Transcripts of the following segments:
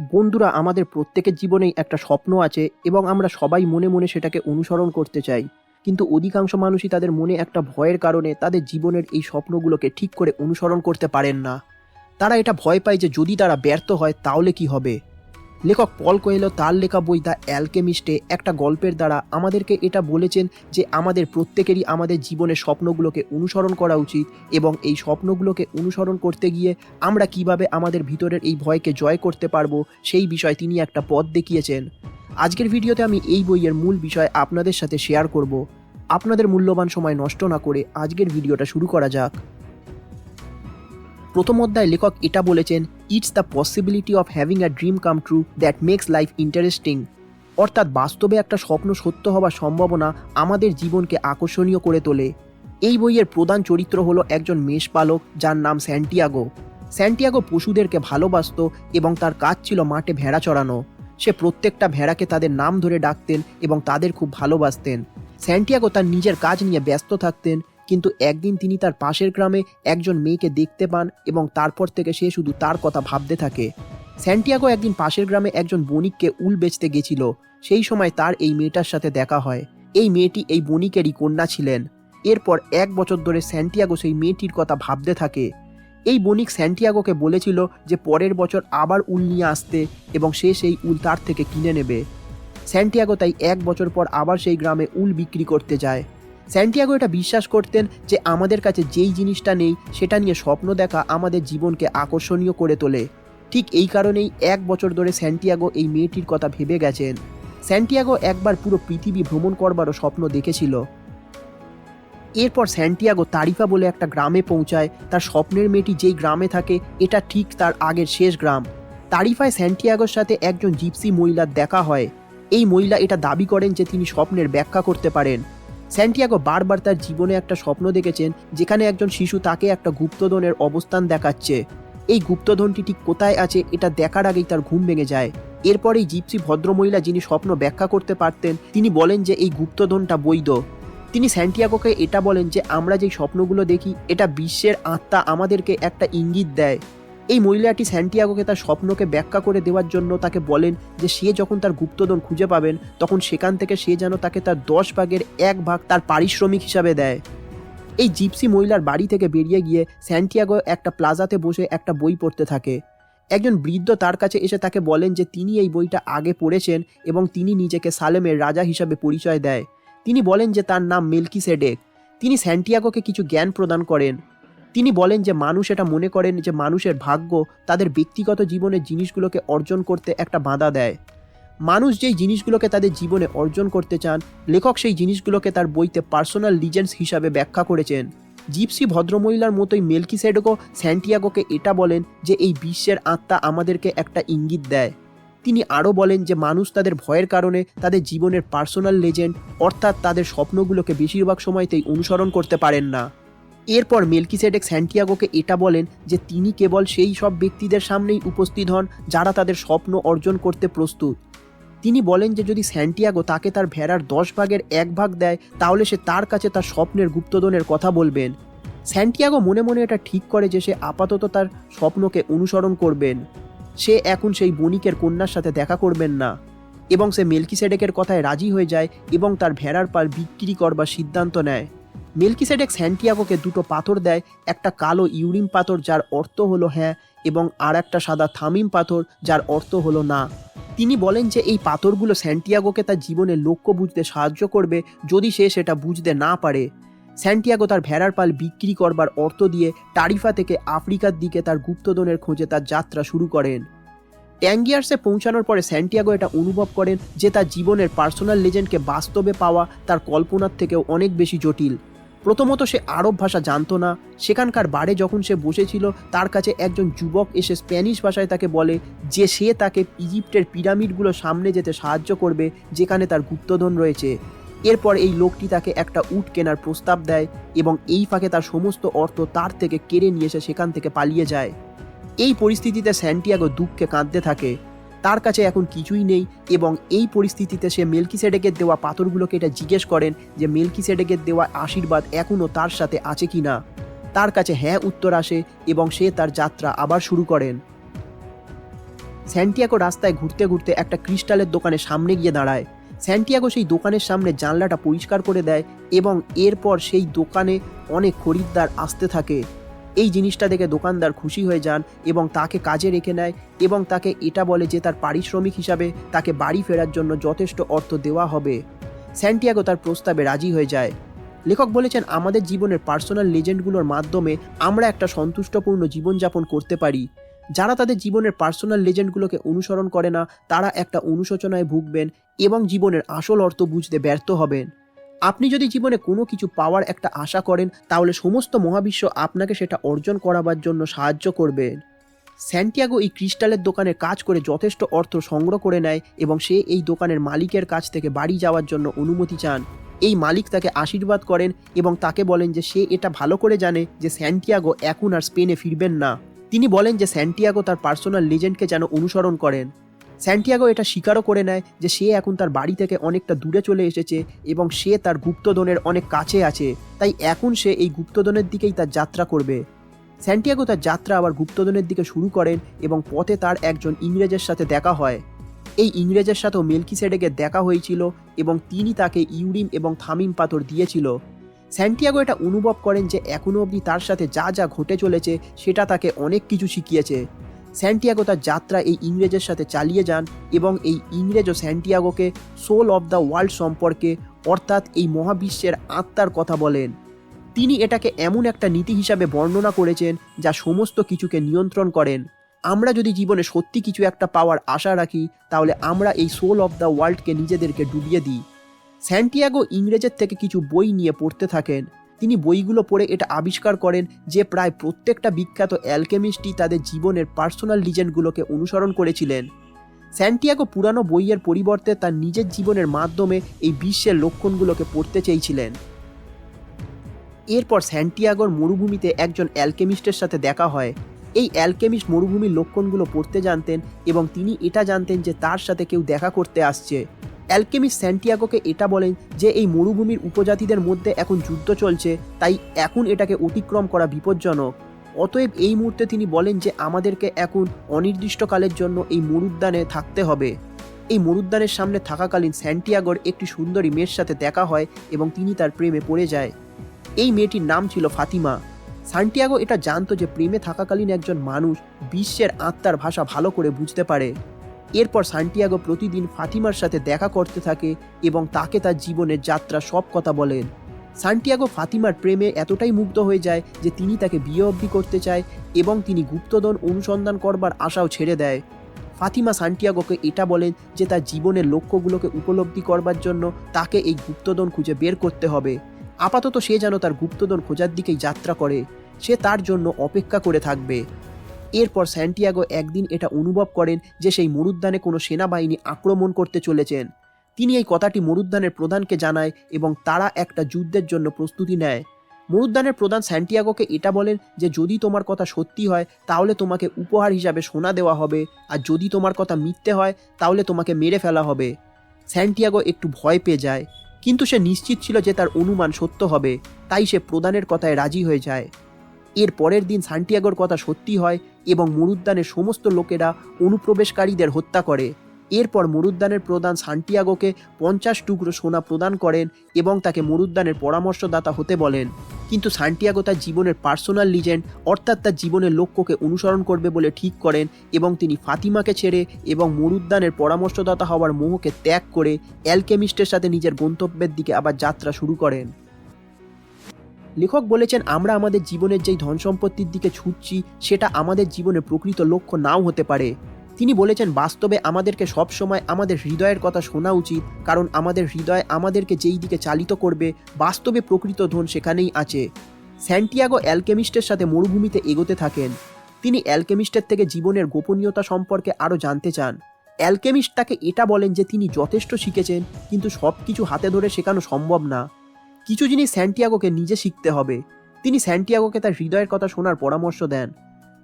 বন্ধুরা, আমাদের প্রত্যেকের জীবনেই একটা স্বপ্ন আছে এবং আমরা সবাই মনে মনে সেটাকে অনুসরণ করতে চাই। কিন্তু অধিকাংশ মানুষই তাদের মনে একটা ভয়ের কারণে তাদের জীবনের এই স্বপ্নগুলোকে ঠিক করে অনুসরণ করতে পারেন না। তারা এটা ভয় পায় যে যদি তারা ব্যর্থ হয় তাহলে কি হবে? লেখক পল কোয়েলো তার লেখা বই দ্য অ্যালকেমিস্টে একটা গল্পের দ্বারা আমাদেরকে এটা বলেছেন যে আমাদের প্রত্যেকেরই আমাদের জীবনের স্বপ্নগুলোকে অনুসরণ করা উচিত এবং এই স্বপ্নগুলোকে অনুসরণ করতে গিয়ে আমরা কীভাবে আমাদের ভিতরের এই ভয়কে জয় করতে পারব সেই বিষয়ে তিনি একটা পথ দেখিয়েছেন। আজকের ভিডিওতে আমি এই বইয়ের মূল বিষয় আপনাদের সাথে শেয়ার করব। আপনাদের মূল্যবান সময় নষ্ট না করে আজকের ভিডিওটা শুরু করা যাক। প্রথম অধ্যায় লেখক এটা বলেছেন it's the possibility of having a dream come true that makes life interesting অর্থাৎ বাস্তবে একটা স্বপ্ন সত্য হওয়ার সম্ভাবনা আমাদের জীবনকে আকর্ষণীয় করে তোলে। এই বইয়ের প্রধান চরিত্র হলো একজন মেষপালক যার নাম স্যান্টিয়াগো। স্যান্টিয়াগো পশুদেরকে ভালোবাসত এবং তার কাজ ছিল মাঠে ভেড়া চড়ানো। সে প্রত্যেকটা ভেড়াকে তাদের নাম ধরে ডাকতেন এবং তাদের খুব ভালোবাসতেন। স্যান্টিয়াগো তার নিজের কাজ নিয়ে ব্যস্ত থাকতেন কিন্তু একদিন তিনি তার পাশের গ্রামে একজন মেয়েকে দেখতে পান এবং তারপর থেকে সে শুধু তার কথা ভাবতে থাকে। স্যান্টিয়াগো একদিন পাশের গ্রামে একজন বণিককে উল বেচতে গেছিল। সেই সময় তার এই মেয়েটার সাথে দেখা হয়। এই মেয়েটি এই বণিকেরই কন্যা ছিলেন। এরপর এক বছর ধরে স্যান্টিয়াগো সেই মেয়েটির কথা ভাবতে থাকে। এই বণিক স্যান্টিয়াগোকে বলেছিল যে পরের বছর আবার উল নিয়ে আসতে এবং সে সেই উল তার থেকে কিনে নেবে। স্যান্টিয়াগো তাই এক বছর পর আবার সেই গ্রামে উল বিক্রি করতে যায়। স্যান্টিয়াগো এটা বিশ্বাস করতেন যে আমাদের কাছে যেই জিনিসটা নেই, সেটা নিয়ে স্বপ্ন দেখা আমাদের জীবনকে আকর্ষণীয় করে তোলে। ঠিক এই কারণেই এক বছর ধরে স্যান্টিয়াগো এই মেয়েটির কথা ভেবে গেছেন। স্যান্টিয়াগো একবার পুরো পৃথিবী ভ্রমণ করবারও স্বপ্ন দেখেছিল। এরপর স্যান্টিয়াগো তারিফা বলে একটা গ্রামে পৌঁছায়। তার স্বপ্নের মেয়েটি যেই গ্রামে থাকে, এটা ঠিক তার আগের শেষ গ্রাম। তারিফায় স্যান্টিয়াগোর সাথে একজন জিপসি মহিলার দেখা হয়। এই মহিলা এটা দাবি করেন যে তিনি স্বপ্নের ব্যাখ্যা করতে পারেন। স্যান্টিয়াগো বারবার তার জীবনে একটা স্বপ্ন দেখেছেন, যেখানে একজন শিশু তাকে একটা গুপ্তধনের অবস্থান দেখাচ্ছে। এই গুপ্তধনটি ঠিক কোথায় আছে, এটা দেখার আগেই তার ঘুম ভেঙে যায়। এরপর এই জিপসি ভদ্রমহিলা যিনি স্বপ্ন ব্যাখ্যা করতে পারতেন, তিনি বলেন যে এই গুপ্তধনটা বৈধ। তিনি স্যান্টিয়াগোকে এটা বলেন যে, আমরা যেই স্বপ্নগুলো দেখি, এটা বিশ্বের আত্মা আমাদেরকে একটা ইঙ্গিত দেয়। এই মহিলাটি স্যান্টিয়াগোকে তার স্বপ্নকে ব্যাখ্যা করে দেওয়ার জন্য তাকে বলেন যে সে যখন তার গুপ্তধন খুঁজে পাবেন, তখন সেখান থেকে সে যেন তাকে তার দশ ভাগের এক ভাগ তার পারিশ্রমিক হিসাবে দেয়। এই জিপসি মহিলার বাড়ি থেকে বেরিয়ে গিয়ে স্যান্টিয়াগো একটা প্লাজাতে বসে একটা বই পড়তে থাকে। একজন বৃদ্ধ তার কাছে এসে তাকে বলেন যে তিনি এই বইটা আগে পড়েছেন এবং তিনি নিজেকে সালেমের রাজা হিসাবে পরিচয় দেয়। তিনি বলেন যে তার নাম মেলকি সেডেক তিনি স্যান্টিয়াগোকে কিছু জ্ঞান প্রদান করেন। তিনি বলেন যে মানুষ এটা মনে করেন যে মানুষের ভাগ্য তাদের ব্যক্তিগত জীবনের জিনিসগুলোকে অর্জন করতে একটা বাধা দেয়। মানুষ যেই জিনিসগুলোকে তাদের জীবনে অর্জন করতে চান, লেখক সেই জিনিসগুলোকে তার বইতে পার্সোনাল লিজেন্ডস হিসাবে ব্যাখ্যা করেছেন। জিপসি ভদ্রমহিলার মতোই মেলকি সেডকো স্যান্টিয়াগোকে এটা বলেন যে এই বিশ্বের আত্মা আমাদেরকে একটা ইঙ্গিত দেয়। তিনি আরও বলেন যে মানুষ তাদের ভয়ের কারণে তাদের জীবনের পার্সোনাল লেজেন্ড অর্থাৎ তাদের স্বপ্নগুলোকে বেশিরভাগ সময়তেই অনুসরণ করতে পারেন না। এরপর মেলকিসেডেক স্যান্টিয়াগোকে এটা বলেন যে তিনি কেবল সেই সব ব্যক্তিদের সামনেই উপস্থিত হন যারা তাদের স্বপ্ন অর্জন করতে প্রস্তুত। তিনি বলেন যে যদি স্যান্টিয়াগো তাকে তার ভেড়ার দশ ভাগের এক ভাগ দেয়, তাহলে সে তার কাছে তার স্বপ্নের গুপ্তধনের কথা বলবেন। স্যান্টিয়াগো মনে মনে এটা ঠিক করে যে সে আপাতত তার স্বপ্নকে অনুসরণ করবেন। সে এখন সেই বণিকের কন্যার সাথে দেখা করবেন না। এবং সে মেলকিসেডেকের কথায় রাজি হয়ে যায় এবং তার ভেড়ার পাল বিক্রি করবার সিদ্ধান্ত নেয়। মেলকিসেডেক স্যান্টিয়াগোকে দুটো পাথর দেয়, একটা কালো ইউরিন পাথর যার অর্থ হলো হ্যাঁ এবং আর একটা সাদা থামিম পাথর যার অর্থ হলো না। তিনি বলেন যে এই পাথরগুলো স্যান্টিয়াগোকে তার জীবনের লক্ষ্য বুঝতে সাহায্য করবে যদি সে সেটা বুঝতে না পারে। স্যান্টিয়াগো তার ভেড়ার পাল বিক্রি করবার অর্থ দিয়ে টারিফা থেকে আফ্রিকার দিকে তার গুপ্তধনের খোঁজে তার যাত্রা শুরু করেন। ট্যাঙ্গিয়ার্সে পৌঁছানোর পরে স্যান্টিয়াগো এটা অনুভব করেন যে তার জীবনের পার্সোনাল লেজেন্ডকে বাস্তবে পাওয়া তার কল্পনার থেকেও অনেক বেশি জটিল। প্রথমত সে আরব ভাষা জানতো না। সেখানকার বারে যখন সে বসেছিল, তার কাছে একজন যুবক এসে স্প্যানিশ ভাষায় তাকে বলে যে সে তাকে ইজিপ্টের পিরামিডগুলো সামনে যেতে সাহায্য করবে, যেখানে তার গুপ্তধন রয়েছে। এরপর এই লোকটি তাকে একটা উট কেনার প্রস্তাব দেয় এবং এই ফাঁকে তার সমস্ত অর্থ তার থেকে কেড়ে নিয়ে এসে সেখান থেকে পালিয়ে যায়। এই পরিস্থিতিতে স্যান্টিয়াগো দুঃখে কাঁদতে থাকে। তার কাছে এখন কিছুই নেই এবং এই পরিস্থিতিতে সে মেলকিসেডেকের দেওয়া পাথরগুলোকে এটা জিজ্ঞেস করেন যে মেলকিসেডেকের দেওয়া আশীর্বাদ এখনও তার সাথে আছে কি না। তার কাছে হ্যাঁ উত্তর আসে এবং সে তার যাত্রা আবার শুরু করেন। স্যান্টিয়াগো রাস্তায় ঘুরতে ঘুরতে একটা ক্রিস্টালের দোকানের সামনে গিয়ে দাঁড়ায়। স্যান্টিয়াগো সেই দোকানের সামনে জানলাটা পরিষ্কার করে দেয় এবং এরপর সেই দোকানে অনেক খরিদ্দার আসতে থাকে। এই জিনিসটা দেখে দোকানদার খুশি হয়ে যান এবং তাকে কাজে রেখে নেয় এবং তাকে এটা বলে যে তার পারিশ্রমিক হিসাবে তাকে বাড়ি ফেরার জন্য যথেষ্ট অর্থ দেওয়া হবে। স্যান্টিয়াগো তার প্রস্তাবে রাজি হয়ে যায়। লেখক বলেছেন, আমাদের জীবনের পার্সোনাল লেজেন্ডগুলোর মাধ্যমে আমরা একটা সন্তুষ্টপূর্ণ জীবনযাপন করতে পারি। যারা তাদের জীবনের পার্সোনাল লেজেন্ডগুলোকে অনুসরণ করে না, তারা একটা অনুশোচনায় ভুগবেন এবং জীবনের আসল অর্থ বুঝতে ব্যর্থ হবেন। আপনি যদি জীবনে কোনো কিছু পাওয়ার একটা আশা করেন, তাহলে সমস্ত মহাবিশ্ব আপনাকে সেটা অর্জন করাবার জন্য সাহায্য করবে। স্যান্টিয়াগো এই ক্রিস্টালের দোকানে কাজ করে যথেষ্ট অর্থ সংগ্রহ করে নেয় এবং সে এই দোকানের মালিকের কাছ থেকে বাড়ি যাওয়ার জন্য অনুমতি চান। এই মালিক তাকে আশীর্বাদ করেন এবং তাকে বলেন যে সে এটা ভালো করে জানে যে স্যান্টিয়াগো এখন আর স্পেনে ফিরবেন না। তিনি বলেন যে স্যান্টিয়াগো তার পার্সোনাল লেজেন্ডকে যেন অনুসরণ করেন। স্যান্টিয়াগো এটা স্বীকারও করে নেয় যে সে এখন তার বাড়ি থেকে অনেকটা দূরে চলে এসেছে এবং সে তার গুপ্তধনের অনেক কাছে আছে। তাই এখন সে এই গুপ্তধনের দিকেই তার যাত্রা করবে। স্যান্টিয়াগো তার যাত্রা আবার গুপ্তধনের দিকে শুরু করেন এবং পথে তার একজন ইংরেজের সাথে দেখা হয়। এই ইংরেজের সাথেও মেলকিসেডেকের দেখা হয়েছিল এবং তিনি তাকে ইউরিম এবং থামিম পাথর দিয়েছিল। স্যান্টিয়াগো এটা অনুভব করেন যে এখনও অবধি তার সাথে যা যা ঘটে চলেছে সেটা তাকে অনেক কিছু শিখিয়েছে। স্যান্টিয়াগো তার যাত্রা এই ইংরেজের সাথে চালিয়ে যান এবং এই ইংরেজ ও স্যান্টিয়াগোকে সোল অব দ্য ওয়ার্ল্ড সম্পর্কে অর্থাৎ এই মহাবিশ্বের আত্মার কথা বলেন। তিনি এটাকে এমন একটা নীতি হিসাবে বর্ণনা করেছেন যা সমস্ত কিছুকে নিয়ন্ত্রণ করেন। আমরা যদি জীবনে সত্যি কিছু একটা পাওয়ার আশা রাখি, তাহলে আমরা এই সোল অব দ্য ওয়ার্ল্ডকে নিজেদেরকে ডুবিয়ে দিই। স্যান্টিয়াগো ইংরেজের থেকে কিছু বই নিয়ে পড়তে থাকেন। তিনি বইগুলো পড়ে এটা আবিষ্কার করেন যে প্রায় প্রত্যেকটা বিখ্যাত অ্যালকেমিস্টই তাদের জীবনের পার্সোনাল লিজেন্ডগুলোকে অনুসরণ করেছিলেন। স্যান্টিয়াগো পুরানো বইয়ের পরিবর্তে তার নিজের জীবনের মাধ্যমে এই বিশ্বের লক্ষণগুলোকে পড়তে চেয়েছিলেন। এরপর স্যান্টিয়াগোর মরুভূমিতে একজন অ্যালকেমিস্টের সাথে দেখা হয়। এই অ্যালকেমিস্ট মরুভূমির লক্ষণগুলো পড়তে জানতেন এবং তিনি এটা জানতেন যে তার সাথে কেউ দেখা করতে আসছে। অ্যালকেমিস্ট স্যান্টিয়াগোকে এটা বলেন যে এই মরুভূমির উপজাতিদের মধ্যে এখন যুদ্ধ চলছে, তাই এখন এটাকে অতিক্রম করা বিপজ্জনক। অতএব এই মুহূর্তে তিনি বলেন যে আমাদেরকে এখন অনির্দিষ্টকালের জন্য এই মরুদ্যানে থাকতে হবে। এই মরুদ্যানের সামনে থাকাকালীন স্যান্টিয়াগোর একটি সুন্দরী মেয়ের সাথে দেখা হয় এবং তিনি তার প্রেমে পড়ে যায়। এই মেয়েটির নাম ছিল ফাতিমা। সান্টিয়াগো এটা জানতো যে প্রেমে থাকাকালীন একজন মানুষ বিশ্বের আত্মার ভাষা ভালো করে বুঝতে পারে। এরপর সান্টিয়াগো প্রতিদিন ফাতিমার সাথে দেখা করতে থাকে এবং তাকে তার জীবনের যাত্রা সব কথা বলেন। সান্টিয়াগো ফাতিমার প্রেমে এতটাই মুগ্ধ হয়ে যায় যে তিনি তাকে বিয়ে অবধি করতে চায় এবং তিনি গুপ্তধন অনুসন্ধান করবার আশাও ছেড়ে দেয়। ফাতিমা সান্টিয়াগোকে এটা বলেন যে তার জীবনের লক্ষ্যগুলোকে উপলব্ধি করবার জন্য তাকে এই গুপ্তধন খুঁজে বের করতে হবে। আপাতত সে যেন তার গুপ্তধন খোঁজার দিকেই যাত্রা করে। সে তার জন্য অপেক্ষা করে থাকবে। এরপর স্যান্টিয়াগো একদিন এটা অনুভব করেন যে সেই মরুদ্যানে কোনো সেনাবাহিনী আক্রমণ করতে চলেছেন। তিনি এই কথাটি মরুদ্যানের প্রধানকে জানায় এবং তারা একটা যুদ্ধের জন্য প্রস্তুতি নেয়। মরুদ্যানের প্রধান স্যান্টিয়াগোকে এটা বলেন যে, যদি তোমার কথা সত্যি হয়, তাহলে তোমাকে উপহার হিসাবে সোনা দেওয়া হবে। আর যদি তোমার কথা মিথ্যে হয়, তাহলে তোমাকে মেরে ফেলা হবে। স্যান্টিয়াগো একটু ভয় পেয়ে যায়। কিন্তু সে নিশ্চিত ছিল যে তার অনুমান সত্য হবে। তাই সে প্রদানের কথায় রাজি হয়ে যায়। এর পরের দিন সান্টিয়াগোর কথা সত্যি হয় এবং মরুদ্যানের সমস্ত লোকেরা অনুপ্রবেশকারীদের হত্যা করে। এরপর মরুদ্যানের প্রধান সান্টিয়াগোকে পঞ্চাশ টুকরো সোনা প্রদান করেন এবং তাকে মরুদ্যানের পরামর্শদাতা হতে বলেন। কিন্তু সান্টিয়াগো তার জীবনের পার্সোনাল লিজেন্ড, অর্থাৎ তার জীবনের লক্ষ্যকে অনুসরণ করবে বলে ঠিক করেন এবং তিনি ফাতিমাকে ছেড়ে এবং মরুদ্যানের পরামর্শদাতা হওয়ার মোহকে ত্যাগ করে অ্যালকেমিস্টের সাথে নিজের গন্তব্যের দিকে আবার যাত্রা শুরু করেন। লেখক বলেছেন, আমরা আমাদের জীবনের যেই ধন সম্পত্তির দিকে ছুটছি, সেটা আমাদের জীবনের প্রকৃত লক্ষ্য নাও হতে পারে। তিনি বলেছেন, বাস্তবে আমাদেরকে সবসময় আমাদের হৃদয়ের কথা শোনা উচিত, কারণ আমাদের হৃদয় আমাদেরকে যেই দিকে চালিত করবে, বাস্তবে প্রকৃত ধন সেখানেই আছে। স্যান্টিয়াগো অ্যালকেমিস্টের সাথে মরুভূমিতে এগোতে থাকেন। তিনি অ্যালকেমিস্টের থেকে জীবনের গোপনীয়তা সম্পর্কে আরও জানতে চান। অ্যালকেমিস্ট তাকে এটা বলেন যে তিনি যথেষ্ট শিখেছেন, কিন্তু সব কিছু হাতে ধরে শেখানো সম্ভব না। কিছু জিনিস স্যান্টিয়াগোকে নিজে শিখতে হবে। তিনি স্যান্টিয়াগোকে তার হৃদয়ের কথা শোনার পরামর্শ দেন।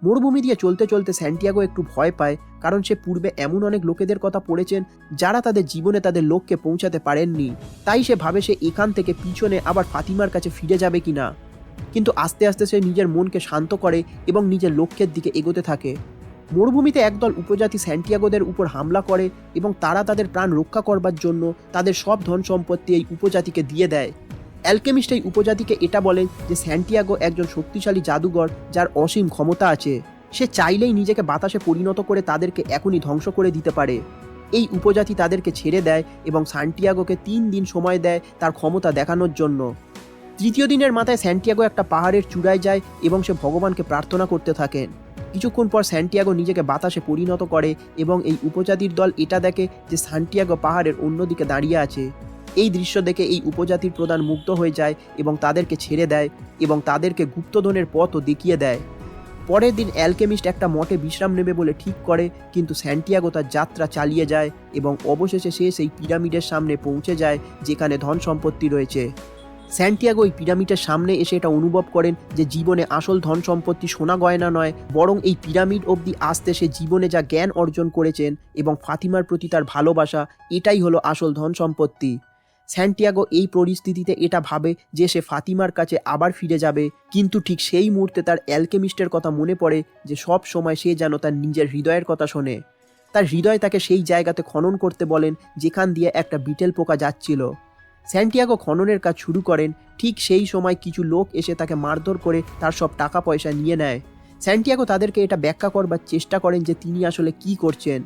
মরুভূমি দিয়ে চলতে চলতে স্যান্টিয়াগো একটু ভয় পায়, কারণ সে পূর্বে এমন অনেক লোকেদের কথা পড়েছেন, যারা তাদের জীবনে তাদের লক্ষ্যে পৌঁছাতে পারেননি। তাই সে ভাবে সে এখান থেকে পিছনে আবার ফাতিমার কাছে ফিরে যাবে কি না কিন্তু আস্তে আস্তে সে নিজের মনকে শান্ত করে এবং নিজের লক্ষ্যের দিকে এগোতে থাকে। মরুভূমিতে একদল উপজাতি স্যান্টিয়াগোদের উপর হামলা করে এবং তারা তাদের প্রাণ রক্ষা করবার জন্য তাদের সব ধন সম্পত্তি এই উপজাতিকে দিয়ে দেয়। অ্যালকেমিস্ট এই উপজাতিকে এটা বলেন যে স্যান্টিয়াগো একজন শক্তিশালী জাদুঘর যার অসীম ক্ষমতা আছে। সে চাইলেই নিজেকে বাতাসে পরিণত করে তাদেরকে এখনই ধ্বংস করে দিতে পারে। এই উপজাতি তাদেরকে ছেড়ে দেয় এবং সান্টিয়াগোকে তিন দিন সময় দেয় তার ক্ষমতা দেখানোর জন্য। তৃতীয় দিনের মাথায় স্যান্টিয়াগো একটা পাহাড়ের চূড়ায় যায় এবং সে ভগবানকে প্রার্থনা করতে থাকেন কিছুক্ষণ পর স্যান্টিয়াগো নিজেকে বাতাসে পরিণত করে এবং এই উপজাতির দল এটা দেখে যে সান্টিয়াগো পাহাড়ের অন্যদিকে দাঁড়িয়ে আছে। এই দৃশ্য দেখে এই উপজাতির প্রধান মুগ্ধ হয়ে যায় এবং তাদেরকে ছেড়ে দেয় এবং তাদেরকে গুপ্তধনের পথও দেখিয়ে দেয়। পরের দিন অ্যালকেমিস্ট একটা মঠে বিশ্রাম নেবে বলে ঠিক করে, কিন্তু স্যান্টিয়াগো তার যাত্রা চালিয়ে যায় এবং অবশেষে সে সেই পিরামিডের সামনে পৌঁছে যায় যেখানে ধন সম্পত্তি রয়েছে। স্যান্টিয়াগো ওই পিরামিডের সামনে এসে এটা অনুভব করেন যে জীবনে আসল ধন সম্পত্তি সোনা গয়না নয়, বরং এই পিরামিড অবধি আসতে সে জীবনে যা জ্ঞান অর্জন করেছেন এবং ফাতিমার প্রতি তার ভালোবাসা, এটাই হলো আসল ধন সম্পত্তি। স্যান্টিয়াগো এই পরিস্থিতিতে এটা ভাবে যে সে ফাতিমার কাছে আবার ফিরে যাবে। কিন্তু ঠিক সেই মুহূর্তে তার অ্যালকেমিস্টের কথা মনে পড়ে যে সব সময় সে যেন তার নিজের হৃদয়ের কথা শোনে। তার হৃদয় তাকে সেই জায়গাতে খনন করতে বলেন যেখান দিয়ে একটা বিটেল পোকা যাচ্ছিল। স্যান্টিয়াগো খননের কাজ শুরু করেন, ঠিক সেই সময় কিছু লোক এসে তাকে মারধর করে তার সব টাকা পয়সা নিয়ে নেয়। স্যান্টিয়াগো তাদেরকে এটা ব্যাখ্যা করবার চেষ্টা করেন যে তিনি আসলে কি করছেন।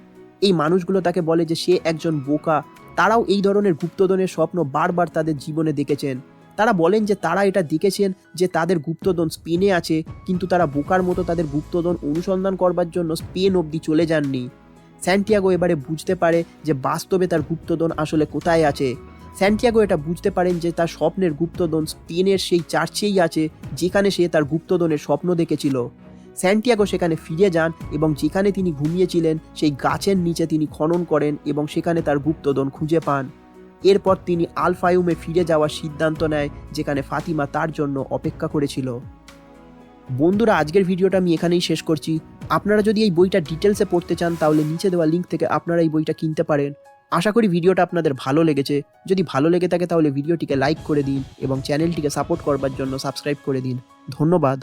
এই মানুষগুলো তাকে বলে যে সে একজন বোকা তারাও এই ধরনের গুপ্তধনের স্বপ্ন বারবার তাদের জীবনে দেখেছেন। তারা বলেন যে তারা এটা দেখেছেন যে তাদের গুপ্তধন স্পেনে আছে, কিন্তু তারা বোকার মতো তাদের গুপ্তধন অনুসন্ধান করবার জন্য স্পেন অবধি চলে যাননি। স্যান্টিয়াগো এবারে বুঝতে পারে যে বাস্তবে তার গুপ্তধন আসলে কোথায় আছে। স্যান্টিয়াগো এটা বুঝতে পারেন যে তার স্বপ্নের গুপ্তধন স্পেনের সেই চার্চেই আছে, যেখানে সে তার গুপ্তধনের স্বপ্ন দেখেছিল। স্যান্টিয়াগো সেখানে ফিরে যান এবং যেখানে তিনি ঘুমিয়েছিলেন, সেই গাছের নিচে তিনি খনন করেন এবং সেখানে তার গুপ্তধন খুঁজে পান। এরপর তিনি আলফায়ুমে ফিরে যাওয়ার সিদ্ধান্ত নেয়, যেখানে ফাতিমা তার জন্য অপেক্ষা করেছিল। বন্ধুরা, আজকের ভিডিওটা আমি এখানেই শেষ করছি। আপনারা যদি এই বইটা ডিটেলসে পড়তে চান, তাহলে নিচে দেওয়া লিঙ্ক থেকে আপনারা এই বইটা কিনতে পারেন। আশা করি ভিডিওটা আপনাদের ভালো লেগেছে। যদি ভালো লেগে থাকে, তাহলে ভিডিওটিকে লাইক করে দিন এবং চ্যানেলটিকে সাপোর্ট করবার জন্য সাবস্ক্রাইব করে দিন। ধন্যবাদ।